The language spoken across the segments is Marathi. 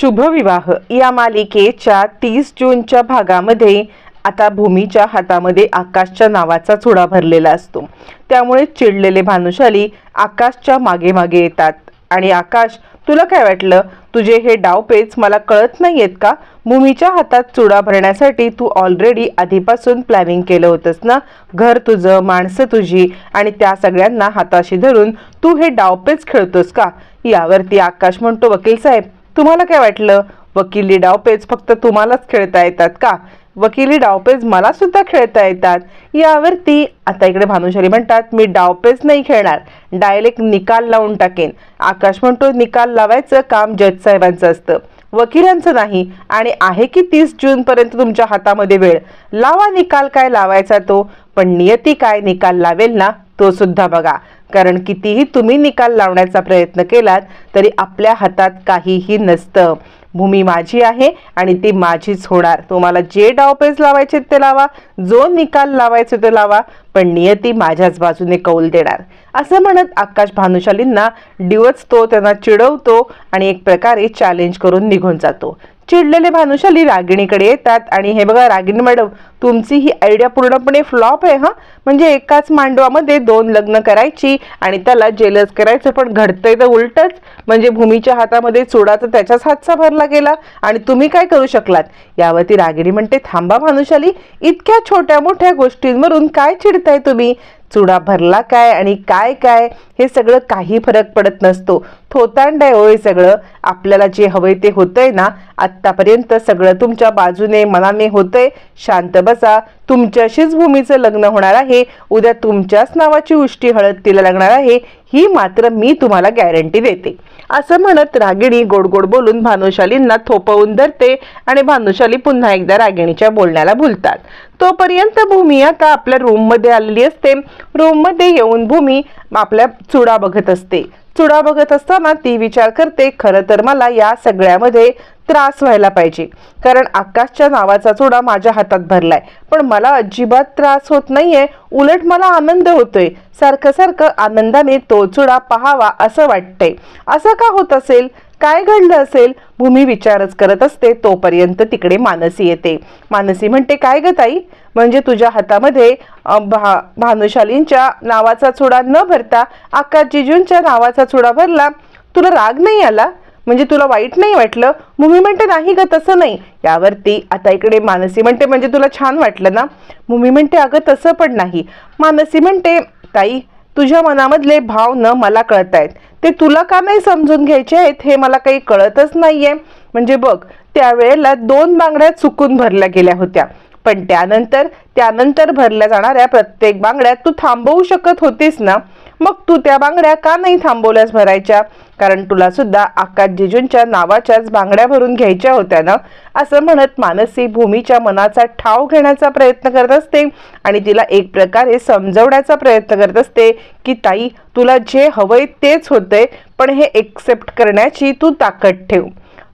शुभविवाह. या मालिकेच्या तीस जूनच्या भागामध्ये आता भूमीच्या हातामध्ये आकाशच्या नावाचा चुडा भरलेला असतो. त्यामुळे चिडलेले भानुशाली आकाशच्या मागे मागे येतात. आणि आकाश तुला काय वाटलं? तुझे हे डावपेच मला कळत नाही आहेत का? भूमीच्या हातात चुडा भरण्यासाठी तू ऑलरेडी आधीपासून प्लॅनिंग केलं होतंस ना? घर तुझं माणसं तुझी आणि त्या सगळ्यांना हाताशी धरून तू हे डावपेच खेळतोस का? यावरती आकाश म्हणतो वकील साहेब तुम्हाला काय वाटलं? वकिली डावपेच फक्त तुम्हालाच खेळता येतात का? वकिली डावपेच मला सुद्धा खेळता येतात. यावरती आता इकडे भानुशाली म्हणतात मी डावपेच नाही खेळणार. डायरेक्ट निकाल लावून टाकेन. आकाश म्हणतो निकाल लावायचं काम जज साहेबांचं असतं. वकिलांचं नाही आणि आहे की तीस जून पर्यंत तुमच्या हातामध्ये वेळ. लावा निकाल काय लावायचा तो. पण नियती काय निकाल लावेल ना तो सुद्धा बघा. कारण कितीही तुम्ही निकाल लावण्याचा प्रयत्न केलात तरी आपल्या हातात काहीही नसतं. भूमी माझी आहे आणि ती माझीच होणार. तुम्हाला जे डावपेच लावायचे ते लावा जो निकाल लावायचे ते लावा पण नियती माझ्याच बाजूने कौल देणार. असं म्हणत आकाश भानुशालींना डिवचतो त्यांना चिडवतो आणि एक प्रकारे चॅलेंज करून निघून जातो. चिडलेले भानुशाली रागिणीकडे येतात. आणि हे बघा रागिणी मॅडम तुमची ही आयडिया पूर्णपणे फ्लॉप आहे हा? म्हणजे एकाच मांडवामध्ये दोन लग्न करायची आणि त्याला जेलस करायचं पण घडतंय तर उलटच. म्हणजे भूमीच्या हातामध्ये चुडा तर त्याच्याच हातचा भरला गेला. आणि तुम्ही काय करू शकलात? यावरती रागिणी म्हणते थांबा भानुशाली इतक्या छोट्या मोठ्या गोष्टींवरून काय चिडताय तुम्ही? चुडा भरला काय आणि काय काय हे सगळं काही फरक पडत नसतो. थोतांड ओळी सगळं. आपल्याला जे हवंय ते होतंय ना. आत्तापर्यंत सगळं तुमच्या बाजूने मनाने होतंय. शांत बसा. तुमच्याशीच भूमीचं लग्न होणार आहे. उद्या तुमच्याच नावाची उष्टी हळद तिला लागणार आहे. ही मात्र मी तुम्हाला गॅरंटी देते. असं म्हणत रागिणी गोड गोड बोलून भानुशालींना थोपवून धरते आणि भानुशाली पुन्हा एकदा रागिणीच्या बोलण्याला भुलतात. तोपर्यंत भूमी आता आपल्या रूममध्ये आलेली असते. रूममध्ये येऊन भूमी आपल्या चुडा बघत असते. चुडा बघत असताना ती विचार करते खरं तर मला या सगळ्यामध्ये त्रास व्हायला पाहिजे. कारण आकाशच्या नावाचा चुडा माझ्या हातात भरलाय. पण मला अजिबात त्रास होत नाहीये. उलट मला आनंद होतोय. सारखं सारखं आनंदाने तो चुडा पहावा असं वाटतंय. असं का होत असेल? काय घडलं असेल? भूमी विचारच करत असते. तोपर्यंत तिकडे मानसी येते. मानसी म्हणते काय ग ताई? म्हणजे तुझ्या हातामध्ये भा भानुशालींच्या नावाचा चुडा न भरता आकाश जिजूंच्या नावाचा चुडा भरला? तुला राग नाही आला? म्हणजे तुला वाईट नाही वाटलं? मुमी म्हणते नाही ग तसं नाही. यावरती आता इकडे मानसी म्हणते म्हणजे तुला छान वाटलं ना? मुमी म्हणते अगं तसं पण नाही. मानसी म्हणते ताई तुझ्या मनामधले भाव न मला आहेत ते तुला का नाही समजून घ्यायचे आहेत? हे मला काही कळतच नाहीये. म्हणजे बघ त्यावेळेला दोन बांगड्या चुकून भरल्या गेल्या होत्या. पण त्यानंतर त्यानंतर भरल्या जाणाऱ्या प्रत्येक बांगड्यात तू थांबवू शकत होतीस ना? मग तू त्या बांगड्या का नाही थांबवल्यास भरायच्या? कारण तुला सुद्धा आकाश जिजूंच्या नावाच्याच बांगड्या भरून घ्यायच्या होत्या ना? असं म्हणत मानसी भूमीच्या मनाचा ठाव घेण्याचा प्रयत्न करत असते आणि तिला एक प्रकारे समजवण्याचा प्रयत्न करत असते की ताई तुला जे हवंय तेच होतंय पण हे एक्सेप्ट करण्याची तू ताकद ठेव.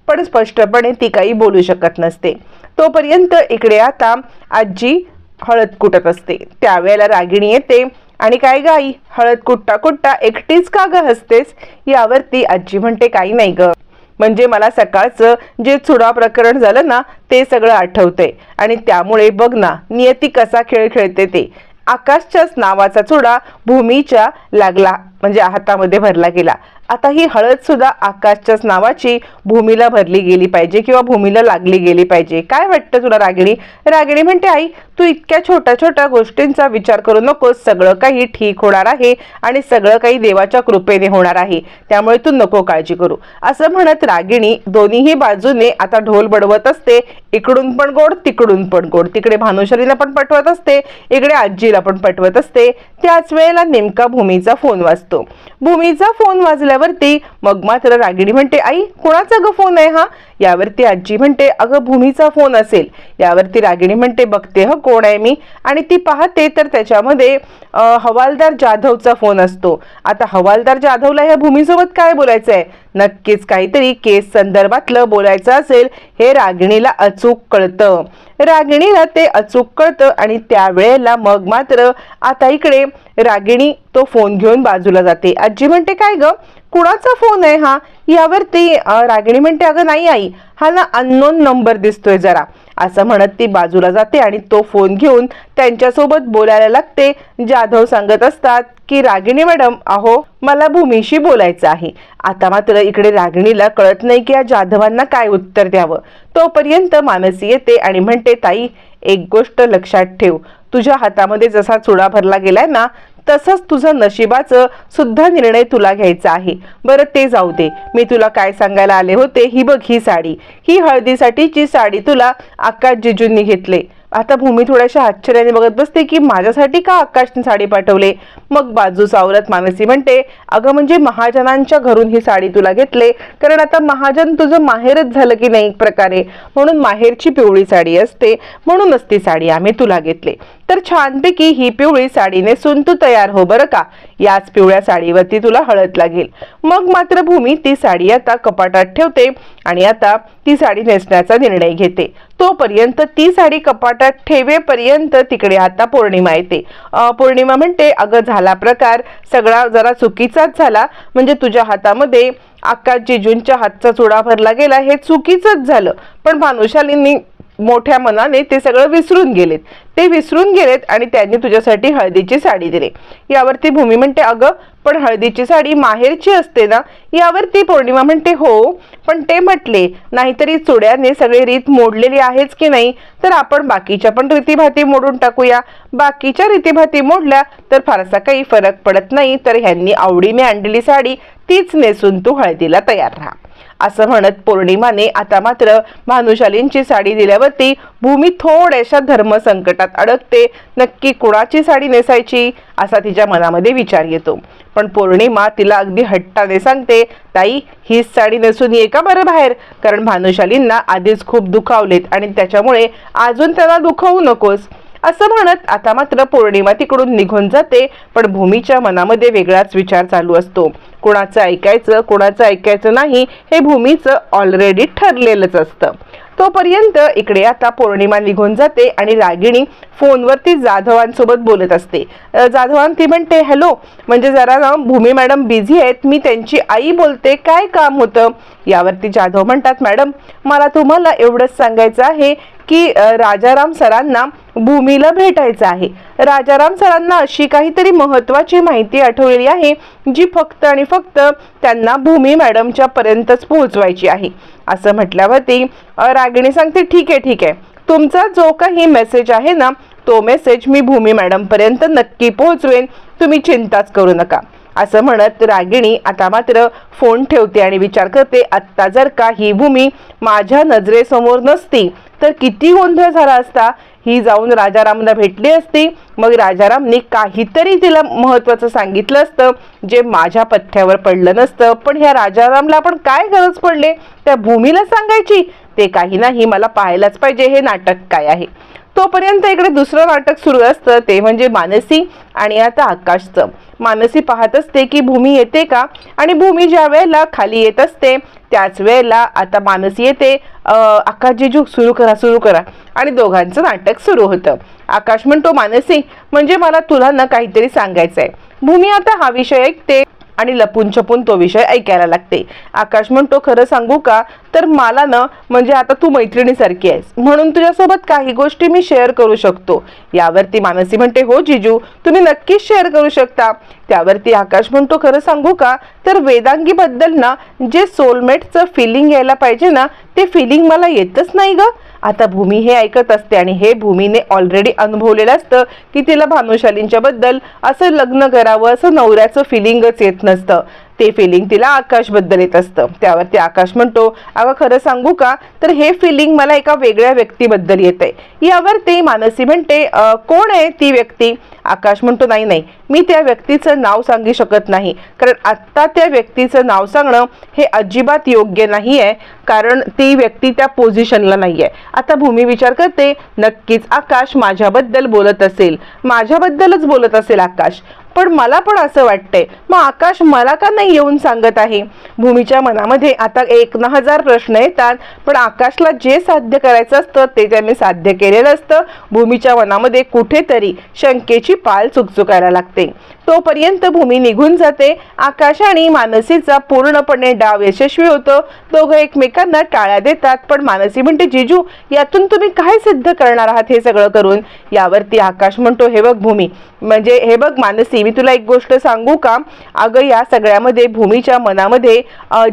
पण स्पष्टपणे ती काही बोलू शकत नसते. तोपर्यंत इकडे आता आजी हळद कुटत असते. त्यावेळेला रागिणी येते. आणि काय गाई? हळद कुट्टा कुट्टा एकटीच का ग हसतेस? यावरती आजी म्हणते काही नाही ग. म्हणजे मला सकाळचं जे चुडा प्रकरण झालं ना ते सगळं आठवतंय. आणि त्यामुळे बघ ना नियती कसा खेळ खेळते ते. आकाशच्याच नावाचा चुडा भूमीच्या लागला म्हणजे हातामध्ये भरला गेला. आता ही हळद सुद्धा आकाशच्याच नावाची भूमीला भरली गेली पाहिजे किंवा भूमीला लागली गेली पाहिजे. काय वाटतं तुला रागिणी? रागिणी म्हणते आई तू इतक्या छोट्या छोट्या गोष्टींचा विचार करू नकोस. सगळं काही ठीक होणार आहे आणि सगळं काही देवाच्या कृपेने होणार आहे. त्यामुळे तू नको काळजी करू. असं म्हणत रागिणी दोन्हीही बाजूने आता ढोल बडवत असते. इकडून पण गोड तिकडून पण गोड. तिकडे भानुशालीला पण पटवत असते. इकडे आजीला पण पटवत असते. त्याच वेळेला नेमका भूमीचा फोन वाजतो. भूमीचा फोन वाजल्यावरती मग मात्र रागिणी म्हणते आई कोणाचा ग फोन आहे हा? यावरती आजी म्हणते अगं भूमीचा फोन असेल. यावरती रागिणी म्हणते बघते ह कोण आहे मी. आणि ती पाहते तर त्याच्यामध्ये हवालदार जाधवचा फोन असतो. आता हवालदार जाधवला ह्या भूमीसोबत काय बोलायचं आहे नक्कीच काहीतरी केस संदर्भातलं बोलायचं असेल हे रागिणीला अचूक कळतं. रागिणीला ते अचूक कळतं आणि त्यावेळेला मग मात्र आता इकडे रागिणी तो फोन घेऊन बाजूला जाते. आजी म्हणते काय ग? कुणाचा फोन आहे हा? यावरती ती रागिणी म्हणते अगं नाही आई हा ना अननोन नंबर दिसतोय जरा. असं म्हणत ती बाजूला जाते आणि तो फोन घेऊन त्यांच्यासोबत बोलायला लागते. जाधव सांगत असतात की रागिणी मॅडम अहो मला भूमीशी बोलायचं आहे. आता मात्र इकडे रागिणीला कळत नाही की या जाधवांना काय उत्तर द्यावं. तोपर्यंत मानसी येते आणि म्हणते ताई एक गोष्ट लक्षात ठेव. तुझ्या हातामध्ये जसा चुडा भरला गेलाय ना तसंच तुझं नशिबाचं सुद्धा निर्णय तुला घ्यायचा आहे. बरं ते जाऊ दे. मी तुला काय सांगायला आले होते ही बघ ही साडी. ही हळदीसाठीची साडी तुला आकाश जिजूंनी घेतले. आता भूमी थोड्याशा आश्चर्याने बघत बसते की माझ्यासाठी का आकाशने साडी पाठवले? मग बाजू सावरत मानसी म्हणते अगं म्हणजे महाजनांच्या घरून ही साडी तुला घेतले? कारण आता महाजन तुझं माहेरच झालं की नाही एक प्रकारे? म्हणून माहेरची पिवळी साडी असते म्हणूनच ती साडी आम्ही तुला घेतली. तर छानपैकी ही पिवळी साडी नेसून तू तयार हो बरं का? याच पिवळ्या साडीवरती तुला हळद लागेल. मग मात्र भूमी ती साडी आता कपाटात ठेवते आणि आता ती साडी नेसण्याचा निर्णय घेते. तोपर्यंत ती साडी कपाटात ठेवेपर्यंत तिकडे आता पौर्णिमा येते. पौर्णिमा म्हणते अगं झाला प्रकार सगळा जरा चुकीचाच झाला. म्हणजे तुझ्या हातामध्ये आकाश जिजूंच्या हातचा चुडा भरला गेला हे चुकीचंच झालं. पण भानुशालींनी मोठ्या मनाने ते सगळं विसरून गेलेत. ते विसरून गेलेत आणि त्यांनी तुझ्यासाठी हळदीची साडी दिली. यावरती भूमी म्हणते अगं पण हळदीची साडी माहेरची असते ना? यावरती पौर्णिमा म्हणते हो पण ते म्हटले नाहीतरी चुड्याने सगळी रीत मोडलेली आहेच की नाही? तर आपण बाकीच्या पण रीतीभाती मोडून टाकूया. बाकीच्या रीतीभाती मोडल्या तर फारसा काही फरक पडत नाही. तर ह्यांनी आवडीने आणलेली साडी तीच नेसून तू हळदीला तयार राहा. असं म्हणत पौर्णिमाने आता मात्र भानुशालींची साडी दिल्यावरती भूमी थोड्याशा धर्मसंकटात अडकते. नक्की कुणाची साडी नेसायची असा तिच्या मनामध्ये विचार येतो. पण पौर्णिमा तिला अगदी हट्टाने सांगते ताई हीच साडी नेसून ये का बरं बाहेर? कारण भानुशालींना आधीच खूप दुखावलेत आणि त्याच्यामुळे अजून त्यांना दुखवू नकोस. असं म्हणत आता मात्र पौर्णिमा तिकडून निघून जाते पण भूमीच्या मनामध्ये वेगळाच विचार चालू असतो. कोणाचं ऐकायचं कोणाचं ऐकायचं नाही हे भूमीचं ऑलरेडी ठरलेलंच असतं. तोपर्यंत इकडे आता पौर्णिमा निघून जाते आणि रागिणी फोनवरती जाधवांसोबत बोलत असते. जाधवान ती म्हणते हॅलो म्हणजे जरा ना भूमी मॅडम बिझी आहेत मी त्यांची आई बोलते काय काम होतं? यावरती जाधव म्हणतात मॅडम मला तुम्हाला एवढंच सांगायचं आहे की राजाराम सरांना भूमीला भेटायचं आहे. राजाराम सरांना अशी काहीतरी महत्वाची माहिती आठवलेली आहे जी फक्त आणि फक्त त्यांना भूमी मॅडमच्या पर्यंतच पोहोचवायची आहे. असं म्हटल्यावरती रागिणी सांगते ठीक आहे ठीक आहे. तुमचा जो काही मेसेज आहे ना तो मेसेज मी भूमी मॅडम पर्यंत नक्की पोहोचवेन. तुम्ही चिंताच करू नका. असं म्हणत रागिणी आता मात्र फोन ठेवते आणि विचार करते आत्ता जर का ही भूमी माझ्या नजरेसमोर नसती तर किती गोंधळ झाला असता? ही जाऊन राजारामला भेटली असती. मग राजारामने काहीतरी तिला महत्वाचं सांगितलं असतं जे माझ्या पथ्यावर पडलं नसतं. पण ह्या राजारामला आपण काय गरज पडले? त्या भूमीला सांगायची? ते काही नाही मला पाहायलाच पाहिजे. हे नाटक काय आहे? तोपर्यंत इकडे दुसरं नाटक सुरू असतं ते म्हणजे मानसी आणि आता आकाशचं. मानसी पाहत असते की भूमी येते का? आणि भूमी ज्या वेळेला खाली येत असते त्याच वेळेला आता मानसी येते. अं, आकाश सुरू करा सुरू करा. आणि दोघांचं नाटक सुरू होतं. आकाश म्हणतो मानसी म्हणजे मला तुला ना काहीतरी सांगायचं आहे भूमी आता हा विषय ऐकते आणि लपून छपून तो विषय ऐकायला लागते. आकाश म्हणतो खरं सांगू का? तर मला ना म्हणजे आता तू मैत्रिणीसारखी आहेस. म्हणून तुझ्यासोबत काही गोष्टी मी शेअर करू शकतो. यावरती मानसी म्हणते हो जिजू तुम्ही नक्कीच शेअर करू शकता. त्यावरती आकाश म्हणतो खरं सांगू का? तर वेदांगीबद्दल ना जे सोलमेटचं फिलिंग यायला पाहिजे ना ते फिलिंग मला येतच नाही ग. आता भूमी हे ऐकत असते आणि हे भूमीने ऑलरेडी अनुभवलेलं असतं की तिला भानुशालींच्या बद्दल असं लग्न करावं असं नवऱ्याचं फिलिंगच येत नसतं. ते फिलिंग तिला आकाशबद्दल येत असतं. त्यावरती आकाश म्हणतो अगं खरं सांगू का? तर हे फिलिंग मला एका वेगळ्या व्यक्तीबद्दल येत आहे यावर ते मानसी म्हणते कोण आहे ती व्यक्ती? आकाश म्हणतो नाही नाही मी त्या व्यक्तीचं नाव सांगू शकत नाही. कारण आत्ता त्या व्यक्तीचं नाव सांगणं हे अजिबात योग्य नाही आहे कारण ती व्यक्ती त्या पोझिशनला नाही आहे आता भूमी विचार करते नक्कीच आकाश माझ्याबद्दल बोलत असेल. माझ्याबद्दलच बोलत असेल आकाश. पण मला पण असं वाटतंय. मग आकाश मला का नाही येऊन सांगत आहे? भूमीच्या मनामध्ये आता एक ना हजार प्रश्न येतात पण आकाशला जे साध्य करायचं असतं ते त्याने साध्य केलेलं असतं. भूमीच्या मनामध्ये कुठेतरी शंकेची पाल चुकचुकायला लागते. तोपर्यंत भूमी निघून जाते. आकाश आणि मानसीचा पूर्णपणे डाव यशस्वी होतो. दोघं एकमेकांना टाळ्या देतात पण मानसी म्हणते जिजू यातून तुम्ही काय सिद्ध करणार आहात हे सगळं करून? यावरती आकाश म्हणतो हे बघ भूमी म्हणजे हे बघ मानसी मी तुला एक गोष्ट सांगू का? अगं या सगळ्यामध्ये भूमीच्या मनामध्ये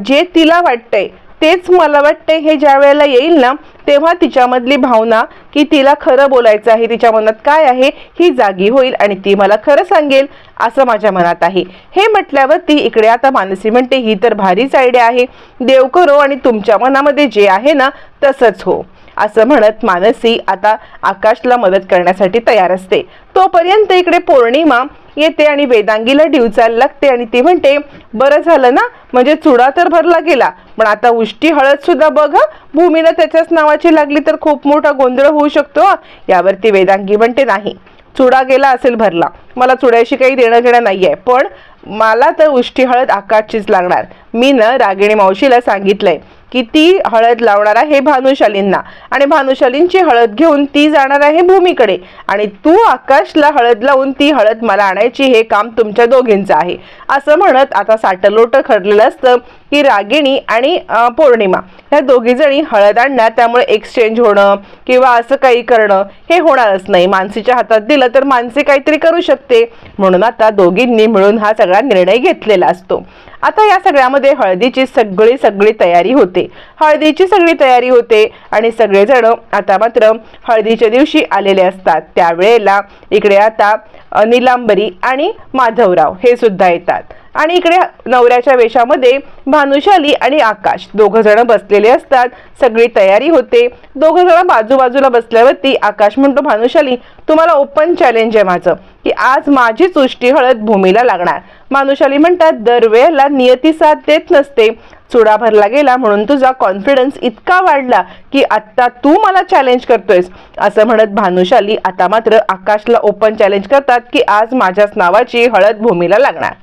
जे तिला वाटतंय तेच मला वाटतंय हे ज्या वेळेला येईल ना तेव्हा तिच्यामधली भावना की तिला खरं बोलायचं आहे तिच्या मनात काय आहे ही जागी होईल आणि ती मला खरं सांगेल असं माझ्या मनात आहे. हे म्हटल्यावर ती इकडे आता मानसी म्हणते ही तर भारीच आयडिया आहे. देव करो आणि तुमच्या मनामध्ये जे आहे ना तसंच हो. असं म्हणत मानसी आता आकाशला मदत करण्यासाठी तयार असते. तोपर्यंत इकडे पौर्णिमा येते आणि वेदांगीला डिवचायला लागते आणि ती म्हणते बरं झालं ना म्हणजे चुडा तर भरला गेला पण आता उष्टी हळद सुद्धा बघ भूमीनं भूमीला त्याच्याच नावाची लागली तर खूप मोठा गोंधळ होऊ शकतो यावरती वेदांगी म्हणते नाही चुडा गेला असेल भरला मला चुड्याशी काही देणं घेणं नाही आहे पण मला तर उष्टी हळद आकाशचीच लागणार. मी न रागिणी मावशीला सांगितलंय की ती हळद लावणार आहे भानुशालींना. आणि भानुशालींची हळद घेऊन ती जाणार आहे भूमीकडे. आणि तू आकाशला हळद लावून ती हळद मला आणायची हे काम तुमच्या दोघींचं आहे. असं म्हणत आता साटलोट खरलेलं असतं की रागिणी आणि पौर्णिमा. ह्या दोघी जणी हळद आणणार त्यामुळे एक्सचेंज होणं किंवा असं काही करणं हे होणारच नाही. मानसीच्या हातात दिलं तर मानसी काहीतरी करू शकते. म्हणून आता दोघींनी मिळून हा सगळा निर्णय घेतलेला असतो. आता या सगळ्यामध्ये हळदीची सगळी सगळी तयारी होते. हळदीची सगळी तयारी होते आणि सगळेजण आता मात्र हळदीच्या दिवशी आलेले असतात. त्यावेळेला इकडे आता अ, निलांबरी आणि माधवराव हे सुद्धा येतात. आणि इकडे नवऱ्याच्या वेशामध्ये भानुशाली आणि आकाश. दोघं जण बसलेले असतात. सगळी तयारी होते. दोघं जण बाजूबाजूला बसल्यावरती आकाश म्हणतो भानुशाली तुम्हाला ओपन चॅलेंज आहे माझं की आज माझीच उष्टी हळद भूमीला लागणार. भानुशाली म्हणतात दरवेळेला नियती साथ देत नसते. चुडा भरला गेला म्हणून तुझा कॉन्फिडन्स इतका वाढला की आत्ता तू मला चॅलेंज करतोयस. असं म्हणत भानुशाली आता मात्र आकाशला ओपन चॅलेंज करतात की आज माझ्याच नावाची हळद भूमीला लागणार.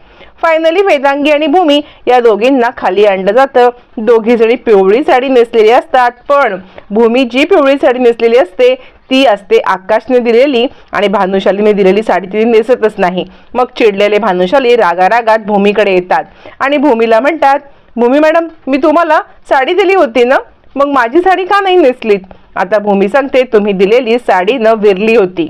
फायनली वेदांगी आणि भूमी या दोघींना खाली आणलं जातं. दोघी जणी पिवळी साडी नेसलेली असतात पण भूमी जी पिवळी साडी नेसलेली असते ती असते आकाशने दिलेली आणि भानुशालीने दिलेली साडी तिने नेसतच नाही. मग चिडलेले भानुशाली रागारागात भूमीकडे येतात आणि भूमीला म्हणतात भूमी मॅडम मी तुम्हाला साडी दिली होती ना? मग माझी साडी का नाही नेसलीत? आता भूमी सांगते तुम्ही दिलेली साडी न विरली होती.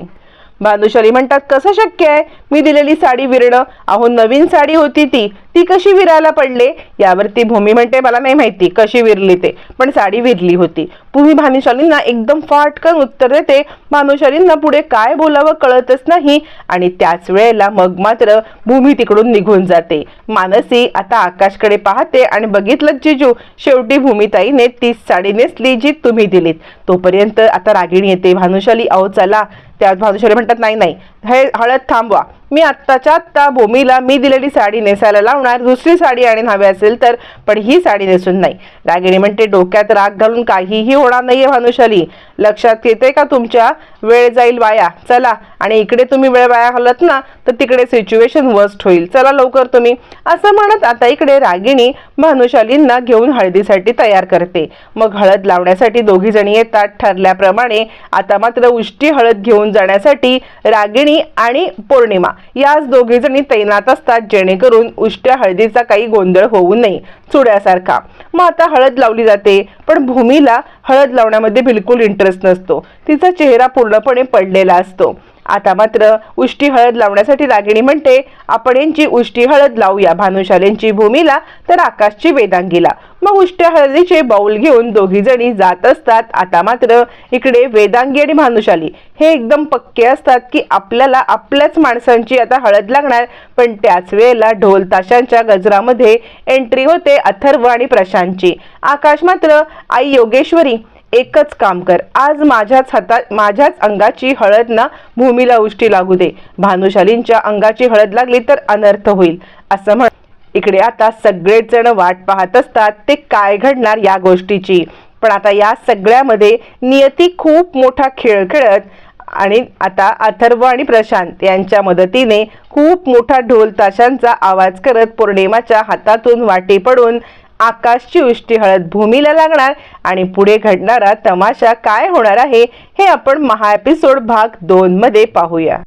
भानुशाली म्हणतात कसं शक्य आहे? मी दिलेली साडी विरणं. अहो नवीन साडी होती ती. ती कशी विरायला पडले? यावरती भूमी म्हणते मला नाही माहिती कशी विरली ते पण साडी विरली होती. भूमी भानुशालींना एकदम फाटकन उत्तर देते. भानुशालींना पुढे काय बोलावं कळतच नाही. आणि त्याच वेळेला मग मात्र भूमी तिकडून निघून जाते. मानसी आता आकाशकडे पाहते आणि बघितलं जिजू शेवटी भूमिताईने तीच साडी नेसली जी तुम्ही दिलीत. तोपर्यंत आता रागिणी येते. भानुशाली अहो चला. त्यात भानुशाली म्हणतात नाही नाही हे हळद थांबवा. मी आत्ताच्या आत्ता भूमीला मी दिलेली साडी नेसायला लावणार दुसरी साडी आणि हवी असेल तर पण ही साडी नेसून नाही. रागिणी म्हणते डोक्यात राग घालून काहीही होणार नाहीये भानुशाली. लक्षात येते का तुमच्या? वेळ जाईल वाया. चला आणि इकडे तुम्ही वेळ वाया घालत ना तर तिकडे सिच्युएशन वर्स्ट होईल. चला लवकर तुम्ही. असं म्हणत आता इकडे रागिणी भानुशालींना घेऊन हळदीसाठी तयार करते. मग हळद लावण्यासाठी दोघी जणी येतात. ठरल्याप्रमाणे आता मात्र उष्टी हळद घेऊन जाण्यासाठी रागिणी आणि पौर्णिमा याच दोघी जणी तैनात असतात. जेणेकरून उष्ट्या हळदीचा काही गोंधळ होऊ नये चुड्यासारखा. मग आता हळद लावली जाते. पण भूमीला हळद लावण्यामध्ये बिलकुल इंटरेस्ट नसतो. तिचा चेहरा पूर्णपणे पडलेला असतो. आता मात्र उष्टी हळद लावण्यासाठी रागिणी म्हणते आपण यांची उष्टी हळद लावूया भानुशालींची भूमीला तर आकाशची वेदांगीला. मग उष्ट्या हळदीचे बाऊल घेऊन दोघी जणी जात असतात. आता मात्र इकडे वेदांगी आणि भानुशाली हे एकदम पक्के असतात की आपल्याला आपल्याच माणसांची आता हळद लागणार. पण त्याच वेळेला ढोल ताशांच्या गजरामध्ये एंट्री होते अथर्व आणि प्रशांतची. आकाश मात्र आई योगेश्वरी एकच काम कर. आज माझ्याच हातात माझ्याच अंगाची हळद ना भूमीला उष्टी लागू दे. भानुशालींच्या अंगाची हळद लागली तर अनर्थ होईल. असं म्हण इकडे आता सगळेच जण वाट पाहत असतात ते काय घडणार या गोष्टीची? पण आता या सगळ्यामध्ये नियती खूप मोठा खेळ खेळत आणि आता अथर्व आणि प्रशांत यांच्या मदतीने खूप मोठा ढोल ताशांचा आवाज करत पौर्णिमाच्या हातातून वाटे पडून आकाशची उष्टी हळद भूमीला लागणार आणि पुढे घडणारा तमाशा काय होणार आहे हे आपण महा एपिसोड भाग दोन मध्ये पाहूया.